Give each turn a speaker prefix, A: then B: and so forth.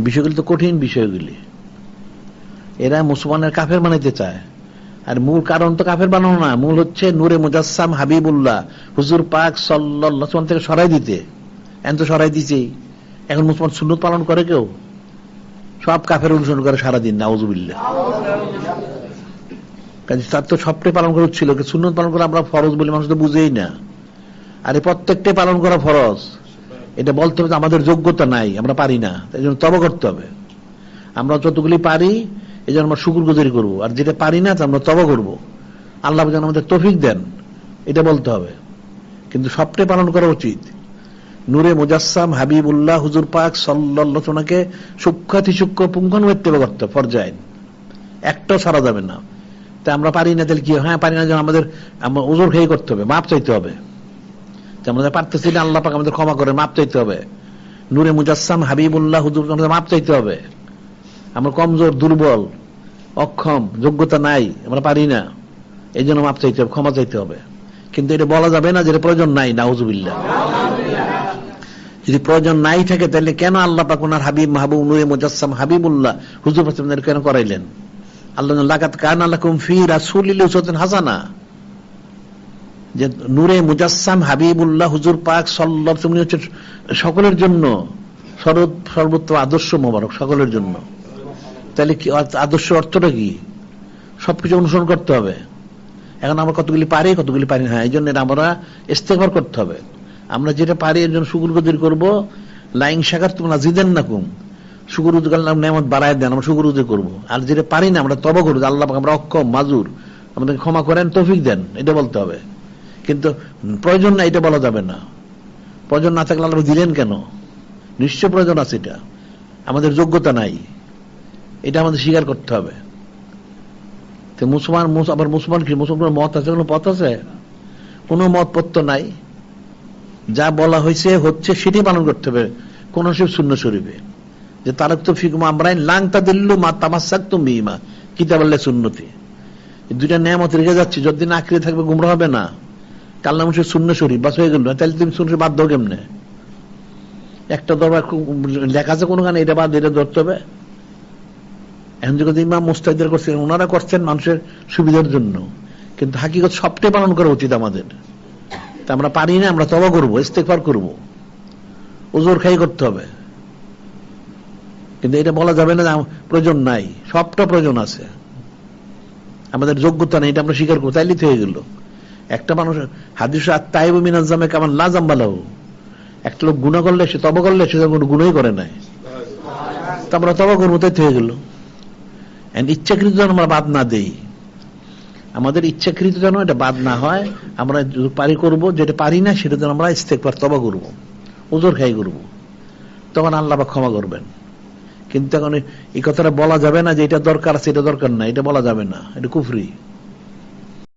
A: বিষয়গুলি তো কঠিন বিষয়গুলি। এরা মুসলমানের কাফের বানাইতে চায়। আর মূল কারণ তো কাফের বানানো না। মূল হচ্ছে নূরে মুজাসসাম হাবিবুল্লাহ, হুজুর পাক আলাইহি থেকে সরাই দিতে। এখন তো সরাই দিছেই। এখন মুসলমান সুন্নত পালন করে কেউ? সব কাফের অনুসরণ করে সারাদিন, নাউজুবিল্লাহ। কাজে তার তো সবটাই পালন করা ছিল সুন্নত পালন করা আমরা ফরজ বলে মানুষ তো বুঝেই না। আর প্রত্যেকটাই পালন করা ফরজ। এটা বলতে হবে আমাদের যোগ্যতা নাই, আমরা পারি না, তাই জন্য তবা করতে হবে। আমরা যতগুলি পারি, এই জন্য আমরা শুকুর গুজারি করব। আর যেটা পারি না আমরা তবা করব। আল্লাহ যেন আমাদের তফিক দেন, এটা বলতে হবে। কিন্তু সবটাই পালন করা উচিত। নূরে মুজাসসাম হাবিবুল্লাহ হুজুর পাক সাল্লাহকে সূক্ষাতি সূক্ষ্ম পুঙ্খানুত্তেবা করতে পর্যায়ে একটাও সারা যাবে না। তা আমরা পারি না, তাহলে কি হ্যাঁ? পারি না, যেন আমাদের ওজোর খেয়ে করতে হবে, মাপ চাইতে হবে। যে আমরা পারতেছি না, আল্লাহ পাক আমাদের ক্ষমা করে মাপ চাইতে হবে। নূরে মুজাসসাম হাবিবুল্লাহ হুজুর, আমাদের মাপ চাইতে হবে। আমরা কমজোর, দুর্বল, অক্ষম, যোগ্যতা নাই, আমরা পারি না। এই জন্য মাপ চাইতে হবে, ক্ষমা চাইতে হবে। কিন্তু এটা বলা যাবে না যেটা প্রয়োজন নাই না নাউজুবিল্লাহ। যদি প্রয়োজন নাই থাকে, তাহলে কেন আল্লাহ পাক ওনার হাবিব মাহবুব, নুরে মুজাসসাম হাবিবুল্লাহ হুজুর কেন করাইলেন? আল্লাহ লাগাত কান আলাকুম ফি রাসূলিল্লাহি হাসানা। যে নূরে মুজাসসাম হাবিবুল্লাহ হুজুর পাক সাল্লাল্লাহু আলাইহি হচ্ছে সকলের জন্য সর্ব- সর্বোত্তম আদর্শ মোবারক, সকলের জন্য। তাহলে কি আদর্শ অর্থটা কি? সবকিছু অনুসরণ করতে হবে। এখন আমরা কতগুলি পারি কতগুলি পারি না এই জন্য আমরা ইস্তেফার করতে হবে। আমরা যেটা পারি, এর জন্য শুকুর গদির করব। লাইং শাখার তোমরা জিদেন না কুম শুকুর উদ্যোগ নেমত বাড়ায় দেন, আমরা শুকুর উদ্যোগ করব। আর যেটা পারি না, আমরা তবা করব। আল্লাহ আমরা অক্ষম, মাজুর আমাদের ক্ষমা করেন, তৌফিক দেন, এটা বলতে হবে। কিন্তু প্রয়োজন না এটা বলা যাবে না। প্রয়োজন না থাকলে আল্লাহ দিলেন কেন? নিশ্চয় প্রয়োজন আছে এটা। আমাদের যোগ্যতা নাই। এটা আমাদের স্বীকার করতে হবে। তো মুসলমান আবার মুসলমান কি? মুসলমান মত আছে, কোনো পথ আছে? কোনো মত পত্র নাই। যা বলা হয়েছে, হচ্ছে সেটি পালন করতে হবে। কোন সব শূন্য শরীফে। যে তারক তো ফিকুমা আমরাই লাংতা দিল্লু মা তামাসাক তো মিমা কিতাব আল্লাহ সুন্নতি। দুইটা নিয়ামত রেখে যাচ্ছে। যতদিন আঁকড়ে থাকবে, গুমরা হবে না। কাল্লা মুসের শূন্য শরীফ, বাস হয়ে গেল। তাহলে তুমি শূন্য বাধ্য কেমনে? একটা দরবার লেখা আছে কোনো গানে এটা বাদ, এটা ধরতে হবে। এখন যখন ইমাম মুস্তাহিদের করছেন ওনারা করছেন মানুষের সুবিধার জন্য। কিন্তু হাকিগত সবটাই পালন করা উচিত আমাদের। তা আমরা পারি না, আমরা তবা করব ইস্তেকবার করব। ওজোর খাই করতে হবে। কিন্তু এটা বলা যাবে না প্রয়োজন নাই, সবটা প্রয়োজন আছে। আমাদের যোগ্যতা নেই, এটা আমরা স্বীকার করব তাইলে তো হয়ে গেল। একটা মানুষ, হাদিস তাইব মিনাজামে কেমন লাজাম বালাও একটা লোক গুণা করলে, সে তবা করলে, সে কোনো গুণই করে নাই। তা আমরা তবা করব, তাই হয়ে গেল। ইচ্ছাকৃত যেন আমরা বাদ না দেই। আমাদের ইচ্ছাকৃত যেন এটা বাদ না হয়, আমরা পারি করব, যেটা পারি না, সেটা যেন আমরা ইস্তেকবার তবা করব ওজোর খাই করব। তখন আল্লাহ পাক ক্ষমা করবেন। কিন্তু এখন এই কথাটা বলা যাবে না যে এটা দরকার আছে, এটা দরকার না এটা বলা যাবে না, এটা কুফরি।